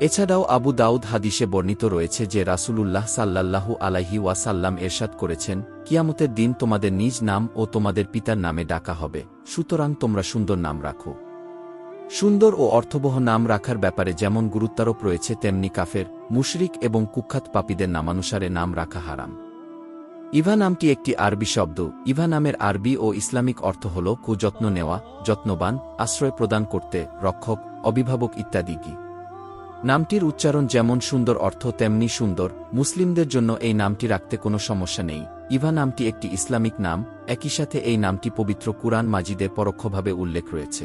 এছাড়াও আবু দাউদ হাদিসে বর্ণিত রয়েছে যে রাসূলুল্লাহ সাল্লাল্লাহু আলাইহি ওয়াসাল্লাম এরশাদ করেছেন, কিয়ামতের দিন তোমাদের নিজ নাম ও তোমাদের পিতার নামে ডাকা হবে, সুতরাং তোমরা সুন্দর নাম রাখো। সুন্দর ও অর্থবহ নাম রাখার ব্যাপারে যেমন গুরুত্বারোপ রয়েছে, তেমনি কাফের, মুশরিক এবং কুখ্যাত পাপীদের নামানুসারে নাম রাখা হারাম। ইভা নামটি একটি আরবি শব্দ। ইভা নামের আরবি ও ইসলামিক অর্থ হল কুযত্ন নেওয়া, যত্নবান, আশ্রয় প্রদান করতে, রক্ষক, অভিভাবক ইত্যাদি। কি নামটির উচ্চারণ যেমন সুন্দর অর্থ তেমনি সুন্দর, মুসলিমদের জন্য এই নামটি রাখতে কোনো সমস্যা নেই। ইভা নামটি একটি ইসলামিক নাম, একই সাথে এই নামটি পবিত্র কুরআন মাজিদে পরোক্ষভাবে উল্লেখ রয়েছে।